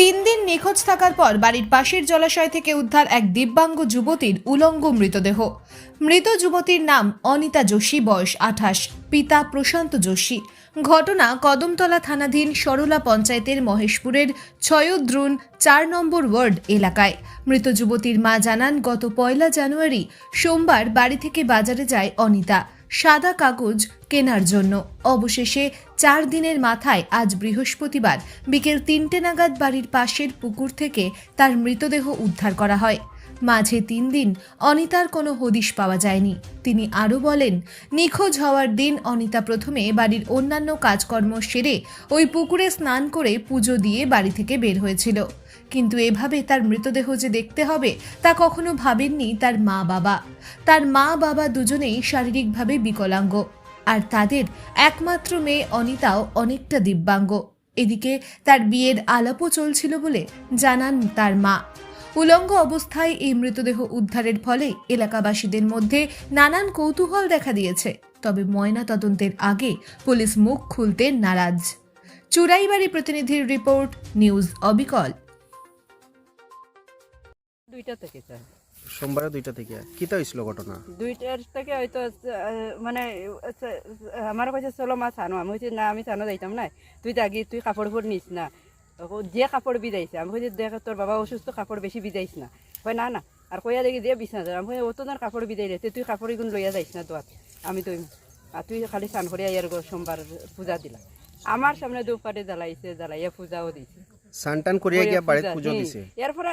তিন দিন নিখোঁজ থাকার পর বাড়ির পাশের জলাশয় থেকে উদ্ধার এক দিব্যাঙ্গ যুবতীর উলঙ্গ মৃতদেহ। মৃত যুবতীর নাম অনিতা যোশী, বয়স আঠাশ, পিতা প্রশান্ত যোশী। ঘটনা কদমতলা থানাধীন সরলা পঞ্চায়েতের মহেশপুরের ছয়দ্রুন চার নম্বর ওয়ার্ড এলাকায়। মৃত যুবতীর মা জানান, গত পয়লা জানুয়ারি সোমবার বাড়ি থেকে বাজারে যায় অনিতা। সাদা কাগজ কেনার জন্য। অবশেষে চার দিনের মাথায় আজ বৃহস্পতিবার বিকেল তিনটে নাগাদ বাড়ির পাশের পুকুর থেকে তার মৃতদেহ উদ্ধার করা হয়। মাঝে তিন দিন অনিতার কোনো হদিশ পাওয়া যায়নি। তিনি আরও বলেন, নিখোঁজ হওয়ার দিন অনিতা প্রথমে বাড়ির অন্যান্য কাজকর্ম সেরে ওই পুকুরে স্নান করে পুজো দিয়ে বাড়ি থেকে বের হয়েছিল। কিন্তু এভাবে তার মৃতদেহ যে দেখতে হবে, তা কখনো ভাবেননি তার মা বাবা তার মা বাবা দুজনেই শারীরিকভাবে বিকলাঙ্গ, আর তাদের একমাত্র মেয়ে অনিতাও অনেকটা দিব্যাঙ্গ। এদিকে তার বিয়ের আলাপও চলছিল বলে জানান তার মা। উলঙ্গ অবস্থায় এই মৃতদেহ উদ্ধারের ফলে এলাকাবাসীদের মধ্যে নানান কৌতূহল দেখা দিয়েছে। তবে ময়না তদন্তের আগে পুলিশ মুখ খুলতে নারাজ। চুরাইবাড়ি প্রতিনিধির রিপোর্ট নিউজ অবিকল। দুইটা থেকে স্যার। সোমবারে দুইটা থেকে। কিতা হয়েছিল ঘটনা? দুইটার থেকে হয়তো মানে আচ্ছা, আমার কাছে চলো মা চানো আমি হচ্ছে না আমি চানো যাইতাম না। তুই জাগি তুই কাপড় উপর নিস না। যে কাপড় বিদাইছে আমি কই দেখ তোর বাবা অসুস্থ কাপড় বেশি বিদাইস না। কয়, না না। আর কইয়া দেখি দিয়ে বিছনা যা আমি অত তোর কাপড় বিদাই রে তুই কাপড় এগুলো লইয়া যাইস না দোয়াত আমি তুই আর তুই খালি স্নান করিয়া ইয়ার সোমবার পূজা দিলা। আমার সামনে দুপারে জ্বালাইছে, জ্বালাইয়া পূজাও দিছে। সানটান করিয়া গিয়া বাড়িতে পুজো দিছে। এরপরে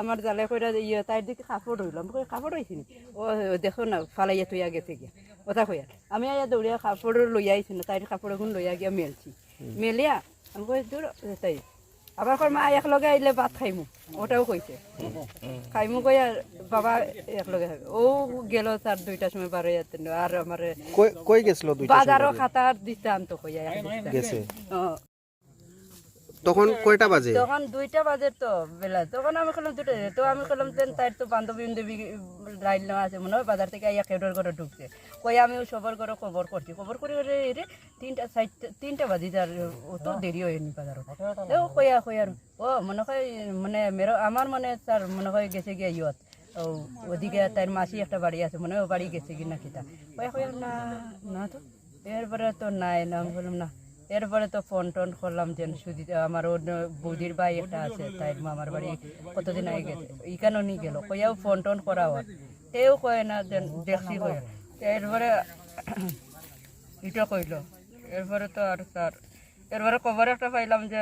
আমার জালে কইরা ইয়ে তাই দিকে কাপড় হইলাম কই কাপড় হইছিনি ও দেখো না ফালাইয়া তুই আগে থেকে ওটা কইয়া আমি আয়া দৌড়িয়া কাপড় লইয়া আইছি না তাই কাপড় এখন লইয়া গিয়া মেলছি। মেলিয়া আমি কই দূর তাই আবার কই মা একলগে আইলে ভাত খাইমু। ওটাও কইছে। খাইমু কইয়া বাবা একলগে খাবে ও গেল তার দুইটার সময় বারো আর আমার কই কই গেছিল দুইটা বাজারও সোমবারে? খাতার দিতে আনতো কইয়া গেছে। তখন কয়টা বাজে? তখন দুইটা বাজে তো বেলা। তখন আমি খেলাম দুটো তো আমি খেলাম তেন তাই তো বান্ধবী বান্ধবী লাইন নেওয়া আছে। মনে হয় বাজার থেকে আইয়া কেউটার ঘরে ঢুকছে। কই আমি সবার ঘরে খবর করছি। খবর করে করে রে তিনটা সাইড তিনটা বাজি যার ও তো দেরি হয়নি বাজার ও কইয়া কই আর ও মনে হয় মানে মেরো আমার মনে তার মনে হয় গেছে গিয়া ইয়ত। ও ওদিকে তার মাসি একটা বাড়ি আছে মনে হয় বাড়ি গেছে কিনা কিতা কয়া কয়া না না তো। এরপরে তো নাই না আমি বললাম না। এরপরে তো ফোন টোন করলাম যেন সুদি, আমার অন্য বৌদির ভাই একটা আছে, তাই মামার বাড়ি কতদিন আগে গেছে ইকানো নিয়ে গেল, কইয়াও ফোন টোন করা হয়। তেও কয় না যেন দেখছি কয় এরপরে এটা কইল, এরপরে তো আর স্যার এরপরে খবর একটা পাইলাম যে,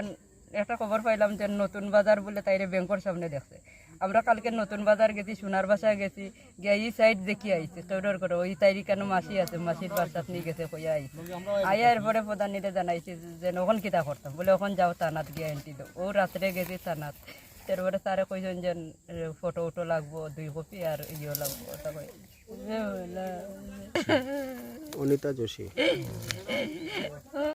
একটা খবর পাইলাম যে নতুন বাজার বলে তাইরে ব্যাংকের সামনে দেখছে। আমরা কালকে নতুন বাজার গেছি সোনার বাসায় গেছি গিয়ে এই সাইড দেখি আইছি কেউডর করে। ওই তাইরি কেন মাসি আছে মাসির বাসাত নিয়ে গেছে কইয়া আইছি। আইয়া এরপরে প্রধানীরে জানাইছি যে ওখান কিতা করতাম। বলে ওখান যাও তানাত গিয়ে এন্টি দো ও রাত্রে গেছি তানাত তারপরে স্যারে কইছেন যে ফটো উটো লাগবো দুই কপি আর ইয়ে লাগবো। ওটা কই অনিতা যোশী।